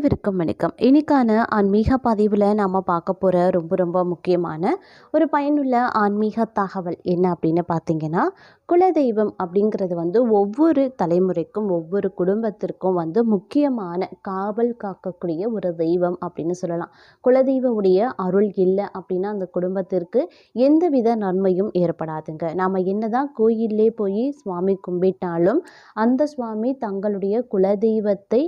அனைவருக்கும் வணக்கம். இன்னைக்கான ஆன்மீக பதிவில் நாம் பார்க்க போகிற ரொம்ப ரொம்ப முக்கியமான ஒரு பயனுள்ள ஆன்மீக தகவல் என்ன அப்படின்னு பார்த்தீங்கன்னா குலதெய்வம் அப்படிங்கிறது வந்து ஒவ்வொரு தலைமுறைக்கும் ஒவ்வொரு குடும்பத்திற்கும் வந்து முக்கியமான காவல் காக்கக்கூடிய ஒரு தெய்வம் அப்படின்னு சொல்லலாம். குலதெய்வமுடைய அருள் இல்லை அப்படின்னா அந்த குடும்பத்திற்கு எந்தவித நன்மையும் ஏற்படாதுங்க. நாம் என்னதான் கோயிலே போய் சுவாமி கும்பிட்டாலும் அந்த சுவாமி தங்களுடைய குலதெய்வத்தை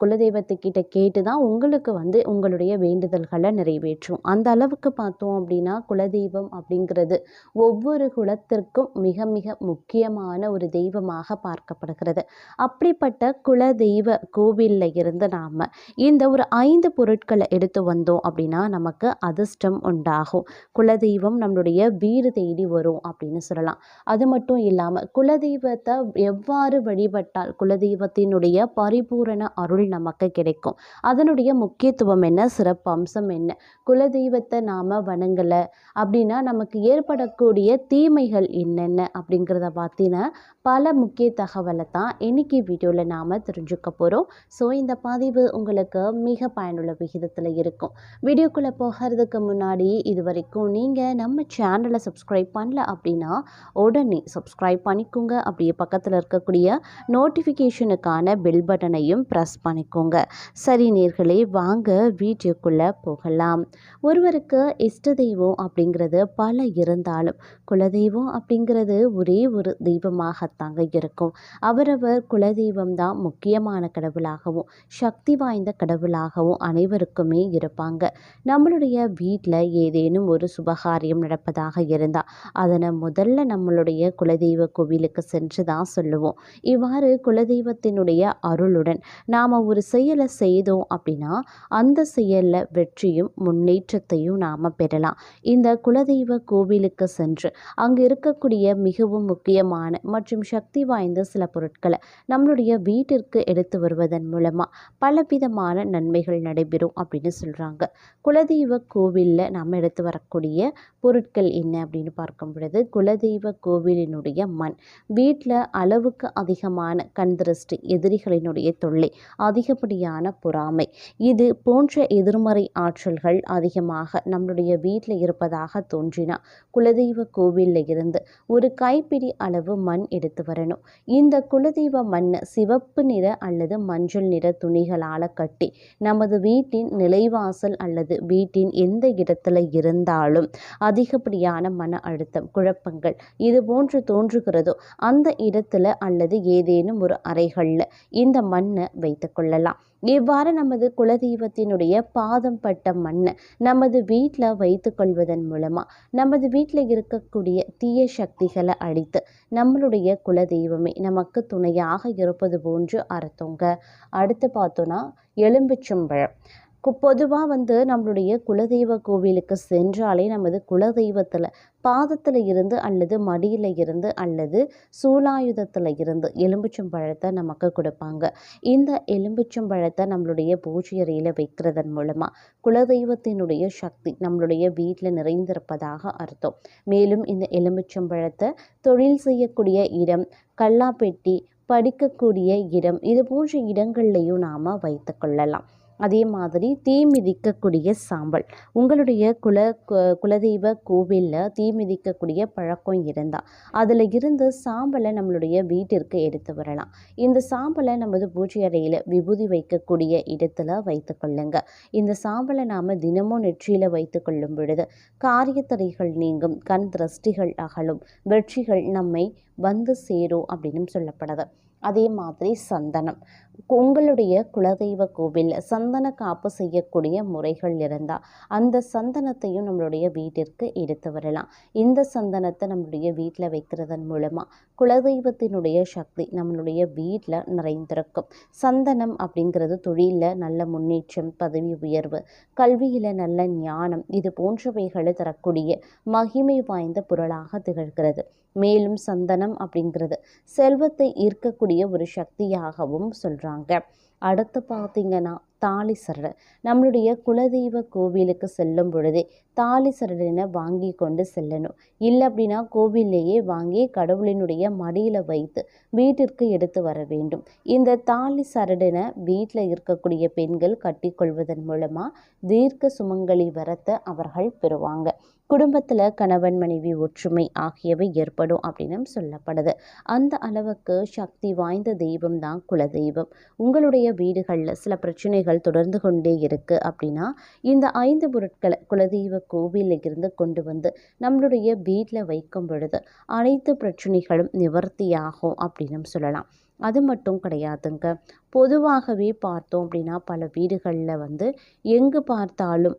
குலதெய்வத்துக்கிட்ட கேட்டு தான் உங்களுக்கு வந்து உங்களுடைய வேண்டுதல்களை நிறைவேற்றும். அந்த அளவுக்கு பார்த்தோம் அப்படின்னா குலதெய்வம் அப்படிங்கிறது ஒவ்வொரு குலத்திற்கும் மிக மிக மிக முக்கியமான ஒரு தெய்வமாக பார்க்கப்படுகிறது. அப்படிப்பட்ட குலதெய்வ கோவிலில் இருந்து நாம் இந்த ஒரு ஐந்து பொருட்களை எடுத்து வந்தோம் அப்படின்னா நமக்கு அதிர்ஷ்டம் உண்டாகும். குலதெய்வம் நம்மளுடைய வீடு தேடி வரும் அப்படின்னு சொல்லலாம். அது மட்டும் இல்லாமல் குலதெய்வத்தை எவ்வாறு வழிபட்டால் குலதெய்வத்தினுடைய பரிபூரண அருள் நமக்கு கிடைக்கும்? அதனுடைய முக்கியத்துவம் என்ன? சிறப்பு அம்சம் என்ன? குலதெய்வத்தை நாம் வணங்கலை அப்படின்னா நமக்கு ஏற்படக்கூடிய தீமைகள் என்னென்ன? அப்படிங்கிறத பார்த்தின பல முக்கிய தகவலை தான் இன்றைக்கி வீடியோவில் நாம் தெரிஞ்சுக்க போகிறோம் ஸோ இந்த பதிவு உங்களுக்கு மிக பயனுள்ள விகிதத்தில் இருக்கும். வீடியோக்குள்ளே போகிறதுக்கு முன்னாடி இது வரைக்கும் நீங்கள் நம்ம சேனலை சப்ஸ்கிரைப் பண்ணல அப்படின்னா உடனே சப்ஸ்கிரைப் பண்ணிக்கோங்க. அப்படியே பக்கத்தில் இருக்கக்கூடிய நோட்டிஃபிகேஷனுக்கான பெல் பட்டனையும் ப்ரெஸ் பண்ணிக்கோங்க. சரி நேர்களே வாங்க வீடியோக்குள்ளே போகலாம். ஒருவருக்கு இஷ்ட தெய்வம் அப்படிங்கிறது பல இருந்தாலும் குலதெய்வம் அப்படிங்கிறது ஒரே ஒரு தெய்வமாகத்தாங்க இருக்கும். அவரவர் குலதெய்வம் தான் முக்கியமான கடவுளாகவும் சக்தி வாய்ந்த கடவுளாகவும் அனைவருக்குமே இருப்பாங்க. நம்மளுடைய வீட்டில் ஏதேனும் ஒரு சுபகாரியம் நடப்பதாக இருந்தால் அதனை முதல்ல நம்மளுடைய குலதெய்வ கோவிலுக்கு சென்று தான் சொல்லுவோம். இவ்வாறு குலதெய்வத்தினுடைய அருளுடன் நாம் ஒரு செயலை செய்தோம் அப்படின்னா அந்த செயலில் வெற்றியும் முன்னேற்றத்தையும் நாம் பெறலாம். இந்த குலதெய்வ கோவிலுக்கு சென்று அங்கு இருக்கக்கூடிய மிகவும் முக்கியமான மற்றும் சக்தி வாய்ந்த சில பொருட்களை நம்மளுடைய வீட்டிற்கு எடுத்து வருவதன் மூலமாக பலவிதமான நன்மைகள் நடைபெறும் அப்படின்னு சொல்கிறாங்க குலதெய்வ கோவிலில் நம்ம எடுத்து வரக்கூடிய பொருட்கள் என்ன அப்படின்னு பார்க்கும் பொழுது குலதெய்வ கோவிலினுடைய மண் வீட்டில் அளவுக்கு அதிகமான கண் திருஷ்டி எதிரிகளினுடைய தொல்லை அதிகப்படியான பொறாமை இது போன்ற எதிர்மறை ஆற்றல்கள் அதிகமாக நம்மளுடைய வீட்டில் இருப்பதாக தோன்றினா குலதெய்வ கோவிலில் இருந்து ஒரு கைப்பிடி அளவு மண் எடுத்து வரணும். இந்த குலதெய்வ மண்ணை சிவப்பு நிற அல்லது மஞ்சள் நிற துணிகளால் கட்டி நமது வீட்டின் நிலைவாசல் அல்லது வீட்டின் எந்த இடத்துல இருந்தாலும் அதிகப்படியான மன அழுத்தம் குழப்பங்கள் இது போன்று தோன்றுகிறதோ அந்த இடத்துல அல்லது ஏதேனும் ஒரு அறைகளில் இந்த மண்ணை வைத்து கொள்ளலாம். இவ்வாறு நமது குலதெய்வத்தினுடைய பாதம் பட்ட மண்ணை நமது வீட்டில் வைத்து கொள்வதன் மூலமாக நமது வீட்டில் இருக்கக்கூடிய தீய சக்திகள் அழித்து நம்மளுடைய குல தெய்வமே நமக்கு துணையாக இருப்பது போன்று அர்த்தங்க அடுத்து பார்த்தோன்னா எலும்பிச்சம்பழம். பொதுவாக வந்து நம்மளுடைய குலதெய்வ கோவிலுக்கு சென்றாலே நமது குலதெய்வத்தில் பாதத்தில் இருந்து அல்லது மடியில் இருந்து அல்லது சூலாயுதத்தில் இருந்து எலும்பிச்சம்பழத்தை நமக்கு கொடுப்பாங்க. இந்த எலும்பிச்சம்பழத்தை நம்மளுடைய பூஜை அறையில் வைக்கிறதன் மூலமாக குலதெய்வத்தினுடைய சக்தி நம்மளுடைய வீட்டில் நிறைந்திருப்பதாக அர்த்தம். மேலும் இந்த எலும்பிச்சம்பழத்தை தொழில் செய்யக்கூடிய இடம் கல்லாப்பெட்டி படிக்கக்கூடிய இடம் இது போன்ற இடங்கள்லையும் நாம் வைத்து கொள்ளலாம். அதே மாதிரி தீ மிதிக்கக்கூடிய சாம்பல். உங்களுடைய குல குலதெய்வ கோவிலில் தீ மிதிக்கக்கூடிய பழக்கம் இருந்தால் அதில் இருந்து சாம்பலை நம்மளுடைய வீட்டிற்கு எடுத்து வரலாம். இந்த சாம்பலை நமது பூஜை அறையில் விபூதி வைக்கக்கூடிய இடத்துல வைத்து கொள்ளுங்க. இந்த சாம்பலை நாம் தினமும் நெற்றியில் வைத்து கொள்ளும் பொழுது காரியத்தடைகள் நீங்கும் கண் திருஷ்டிகள் அகலும் வெற்றிகள் நம்மை வந்து சேரும் அப்படின்னு சொல்லப்படுது. அதே மாதிரி சந்தனம். உங்களுடைய குலதெய்வ கோவிலில் சந்தன காப்பு செய்யக்கூடிய முறைகள் இருந்தால் அந்த சந்தனத்தையும் நம்மளுடைய வீட்டிற்கு எடுத்து வரலாம். இந்த சந்தனத்தை நம்மளுடைய வீட்டில் வைக்கிறதன் மூலமாக குலதெய்வத்தினுடைய சக்தி நம்மளுடைய வீட்டில் நிறைந்திருக்கும். சந்தனம் அப்படிங்கிறது தொழிலில் நல்ல முன்னேற்றம் பதவி உயர்வு கல்வியில் நல்ல ஞானம் இது போன்றவைகளை தரக்கூடிய மகிமை வாய்ந்த பொருளாக திகழ்கிறது. மேலும் சந்தனம் அப்படிங்கிறது செல்வத்தை ஈர்க்கக்கூடிய ஒரு சக்தியாகவும் சொல்கிறாங்க அடுத்து பார்த்தீங்கன்னா தாலி சரடு நம்மளுடைய குலதெய்வ கோவிலுக்கு செல்லும் பொழுதே தாலி சரடினை வாங்கி கொண்டு செல்லணும். இல்லை அப்படின்னா கோவிலேயே வாங்கி கடவுளினுடைய மடியில் வைத்து வீட்டிற்கு எடுத்து வர வேண்டும். இந்த தாலி சரடினை வீட்டில் இருக்கக்கூடிய பெண்கள் கட்டிக்கொள்வதன் மூலமாக தீர்க்க சுமங்கலி வரத்தை அவர்கள் பெறுவாங்க. குடும்பத்தில் கணவன் மனைவி ஒற்றுமை ஆகியவை ஏற்படும் அப்படின்னு சொல்லப்படுது. அந்த அளவுக்கு சக்தி வாய்ந்த தெய்வம் தான் குலதெய்வம். உங்களுடைய வீடுகளில் சில பிரச்சனைகள் தொடர்ந்து கொண்டே இருக்குது அப்படின்னா இந்த ஐந்து பொருட்களை குலதெய்வ கோவிலில் இருந்து கொண்டு வந்து நம்மளுடைய வீட்டில் வைக்கும் பொழுது அனைத்து பிரச்சனைகளும் நிவர்த்தியாகும் அப்படின்னு சொல்லலாம். அது மட்டும் கிடையாதுங்க. பொதுவாகவே பார்த்தோம் அப்படின்னா பல வீடுகளில் வந்து எங்கு பார்த்தாலும்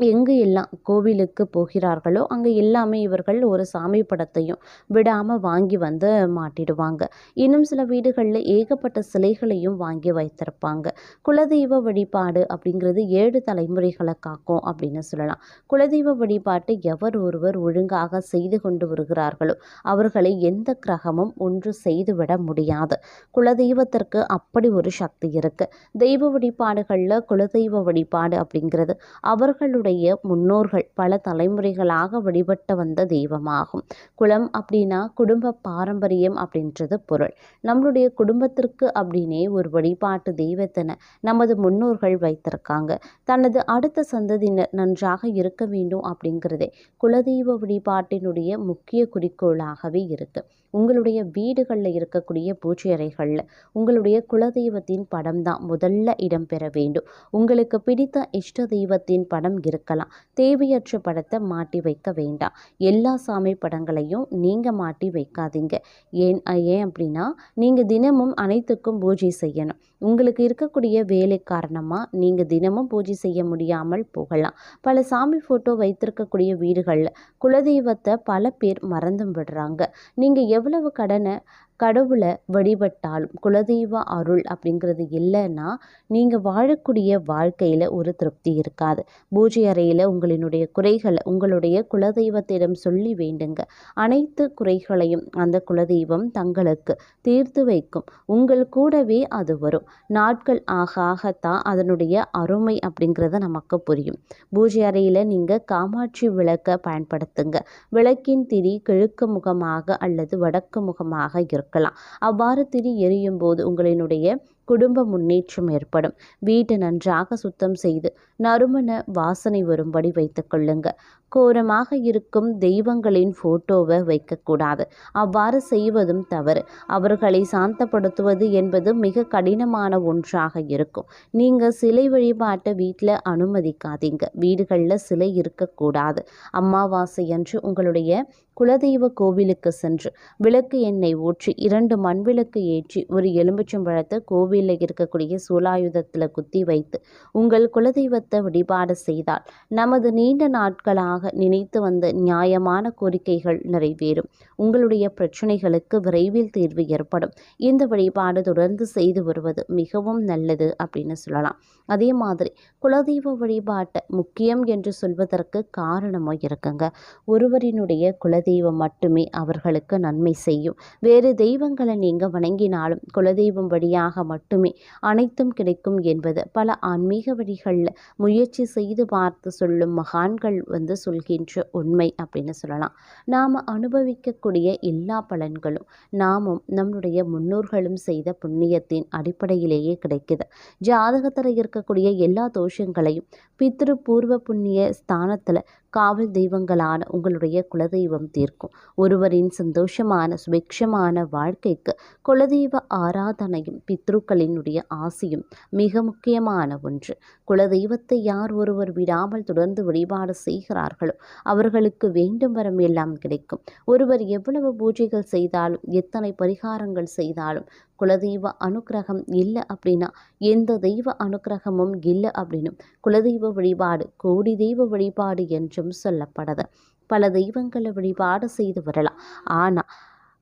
எங்கு எல்லாம் கோவிலுக்கு போகிறார்களோ அங்கே எல்லாமே இவர்கள் ஒரு சாமி படத்தையும் விடாமல் வாங்கி வந்து மாட்டிடுவாங்க. இன்னும் சில வீடுகளில் ஏகப்பட்ட சிலைகளையும் வாங்கி வைத்திருப்பாங்க. குலதெய்வ வழிபாடு அப்படிங்கிறது ஏழு தலைமுறைகளை காக்கும் அப்படின்னு சொல்லலாம். குலதெய்வ வழிபாட்டை எவர் ஒருவர் ஒழுங்காக செய்து கொண்டு வருகிறார்களோ அவர்களை எந்த கிரகமும் ஒன்று செய்துவிட முடியாது. குலதெய்வத்திற்கு அப்படி ஒரு சக்தி இருக்குது தெய்வ வழிபாடுகளில் குலதெய்வ வழிபாடு அப்படிங்கிறது அவர்களுடைய நம்முடைய முன்னோர்கள் பல தலைமுறைகளாக வழிபட்டு வந்த தெய்வமாகும். குலம் அப்படின்னா குடும்ப பாரம்பரியம் அப்படின்றது பொருள். நம்மளுடைய குடும்பத்திற்கு அப்படின்னே ஒரு வழிபாட்டு தெய்வத்தினை நமது முன்னோர்கள் வைத்திருக்காங்க. தனது அடுத்த சந்ததியினர் நன்றாக இருக்க வேண்டும் அப்படிங்கிறதே குலதெய்வ வழிபாட்டினுடைய முக்கிய குறிக்கோளாகவே இருக்கு. உங்களுடைய வீடுகளில் இருக்கக்கூடிய பூஜை அறைகளில் உங்களுடைய குலதெய்வத்தின் படம் தான் முதல்ல இடம்பெற வேண்டும். உங்களுக்கு பிடித்த இஷ்ட தெய்வத்தின் படம் இருக்கலாம். தேவையற்ற படத்தை மாட்டி வைக்க வேண்டாம். எல்லா சாமி படங்களையும் நீங்கள் மாட்டி வைக்காதீங்க. ஏன் ஏன் அப்படின்னா நீங்கள் தினமும் அனைத்துக்கும் பூஜை செய்யணும். உங்களுக்கு இருக்கக்கூடிய வேலை காரணமாக நீங்கள் தினமும் பூஜை செய்ய முடியாமல் போகலாம். பல சாமி ஃபோட்டோ வைத்திருக்கக்கூடிய வீடுகளில் குலதெய்வத்தை பல பேர் மறந்தும் விடுறாங்க. நீங்கள் எவ்வளவு கடனை கடவுளை வழிபட்டாலும் குலதெய்வ அருள் அப்படிங்கிறது இல்லைன்னா நீங்கள் வாழக்கூடிய வாழ்க்கையில் ஒரு திருப்தி இருக்காது. பூஜை அறையில் உங்களினுடைய குறைகளை உங்களுடைய குலதெய்வத்திடம் சொல்லி வேண்டுங்க. அனைத்து குறைகளையும் அந்த குலதெய்வம் தங்களுக்கு தீர்த்து வைக்கும். உங்கள் கூடவே அது வரும். நாட்கள் ஆக ஆகத்தான் அதனுடைய அருமை அப்படிங்கிறத நமக்கு புரியும். பூஜை அறையில் நீங்கள் காமாட்சி விளக்கை பயன்படுத்துங்க. விளக்கின் திரி கிழக்கு முகமாக அல்லது வடக்கு முகமாக இருக்கும். இருக்கலாம் அவ்வாறு திரி எரியும் போது உங்களினுடைய குடும்ப முன்னேற்றம் ஏற்படும். வீட்டை நன்றாக சுத்தம் செய்து நறுமண வாசனை வரும்படி வைத்துக் கொள்ளுங்க. கோரமாக இருக்கும் தெய்வங்களின் போட்டோவை வைக்கக்கூடாது அவ்வாறு செய்வதும் தவறு. அவர்களை சாந்தப்படுத்துவது என்பது மிக கடினமான ஒன்றாக இருக்கும். நீங்கள் சிலை வழிபாட்டை வீட்டில் அனுமதிக்காதீங்க. வீடுகளில் சிலை இருக்கக்கூடாது. அமாவாசை அன்று உங்களுடைய குலதெய்வ கோவிலுக்கு சென்று விளக்கு எண்ணெய் ஊற்றி இரண்டு மண் விளக்கு ஏற்றி ஒரு எலும்புச்சம்பழத்தை கோவிலில் இருக்கக்கூடிய சூலாயுதத்தில் குத்தி வைத்து உங்கள் குலதெய்வத்தை வழிபாடு செய்தால் நமது நீண்ட நாட்களாக நினைத்து வந்த நியாயமான கோரிக்கைகள் நிறைவேறும். உங்களுடைய பிரச்சனைகளுக்கு விரைவில் தீர்வு ஏற்படும். இந்த வழிபாடு தொடர்ந்து செய்து வருவது மிகவும் நல்லது அப்படின்னு சொல்லலாம். அதே மாதிரி குலதெய்வ வழிபாட்டை முக்கியம் என்று சொல்வதற்கு காரணமும் இருக்குங்க. ஒருவரினுடைய குலதெய்வம் மட்டுமே அவர்களுக்கு நன்மை செய்யும். வேறு தெய்வங்களை நீங்கள் வணங்கினாலும் குலதெய்வம் வழியாக மட்டும் மட்டுமே. அனைத்தும் கிடைக்கும் என்பது பல ஆன்மீக வழிகளில் முயற்சி செய்து பார்த்து சொல்லும் மகான்கள் வந்து சொல்கின்ற உண்மை அப்படின்னு சொல்லலாம். நாம் அனுபவிக்கக்கூடிய எல்லா பலன்களும் நாமும் நம்முடைய முன்னோர்களும் செய்த புண்ணியத்தின் அடிப்படையிலேயே கிடைக்குது. ஜாதகத்தில் இருக்கக்கூடிய எல்லா தோஷங்களையும் பித்ரு பூர்வ புண்ணிய ஸ்தானத்தில் காவல் தெய்வங்களான உங்களுடைய குலதெய்வம் தீர்க்கும். ஒருவரின் சந்தோஷமான சுபிக்ஷமான வாழ்க்கைக்கு குலதெய்வ ஆராதனையும் பித்ரு குருக்களினுடைய ஆசையும் மிக முக்கியமான ஒன்று. குலதெய்வத்தை யார் ஒருவர் விடாமல் தொடர்ந்து வழிபாடு செய்கிறார்களோ அவர்களுக்கு வேண்டும் வரம் எல்லாம் கிடைக்கும். ஒருவர் எவ்வளவு பூஜைகள் செய்தாலும் எத்தனை பரிகாரங்கள் செய்தாலும் குலதெய்வ அனுக்கிரகம் இல்லை அப்படின்னா எந்த தெய்வ அனுக்கிரகமும் இல்லை அப்படின்னும். குலதெய்வ வழிபாடு கோடி தெய்வ வழிபாடு என்றும் சொல்லப்படுது. பல தெய்வங்களை வழிபாடு செய்து வரலாம். ஆனால்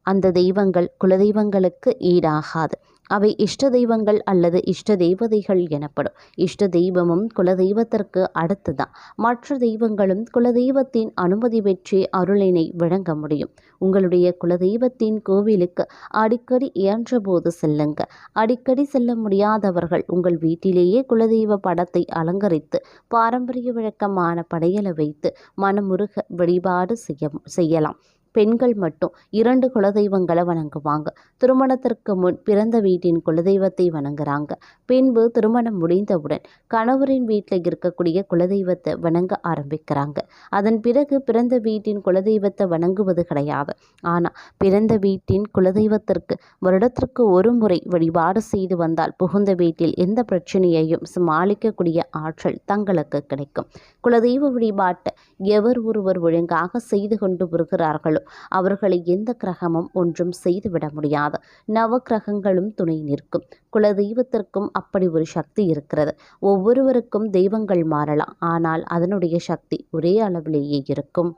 அந்த தெய்வங்கள் குலதெய்வங்களுக்கு ஈடாகாது. அவை இஷ்ட தெய்வங்கள் அல்லது இஷ்ட தெய்வதைகள் எனப்படும். இஷ்ட தெய்வமும் குலதெய்வத்திற்கு அடுத்துதான். மற்ற தெய்வங்களும் குலதெய்வத்தின் அனுமதி பெற்றே அருளினை வழங்க முடியும். உங்களுடைய குலதெய்வத்தின் கோவிலுக்கு அடிக்கடி இயன்றபோது செல்லுங்க. அடிக்கடி செல்ல முடியாதவர்கள் உங்கள் வீட்டிலேயே குலதெய்வ படத்தை அலங்கரித்து பாரம்பரிய வழக்கமான படையலை வைத்து மனமுருக வழிபாடு செய்ய செய்யலாம். பெண்கள் மட்டும் இரண்டு குலதெய்வங்களை வணங்குவாங்க. திருமணத்திற்கு முன் பிறந்த வீட்டின் குலதெய்வத்தை வணங்குறாங்க. பின்பு திருமணம் முடிந்தவுடன் கணவரின் வீட்டில் இருக்கக்கூடிய குலதெய்வத்தை வணங்க ஆரம்பிக்கிறாங்க. அதன் பிறகு பிறந்த வீட்டின் குலதெய்வத்தை வணங்குவது கிடையாது. ஆனால் பிறந்த வீட்டின் குலதெய்வத்திற்கு வருடத்திற்கு ஒரு முறை வழிபாடு செய்து வந்தால் புகுந்த வீட்டில் எந்த பிரச்சனையையும் சமாளிக்கக்கூடிய ஆற்றல் தங்களுக்கு கிடைக்கும். குலதெய்வ வழிபாட்டை எவர் ஒருவர் ஒழுங்காக செய்து கொண்டு வருகிறார்களோ அவர்களை எந்த கிரகமும் ஒன்றும் செய்துவிட முடியாது. நவ கிரகங்களும் துணை நிற்கும். குலதெய்வத்திற்கும் அப்படி ஒரு சக்தி இருக்கிறது. ஒவ்வொருவருக்கும் தெய்வங்கள் மாறலாம். ஆனால் அதனுடைய சக்தி ஒரே அளவிலேயே இருக்கும்.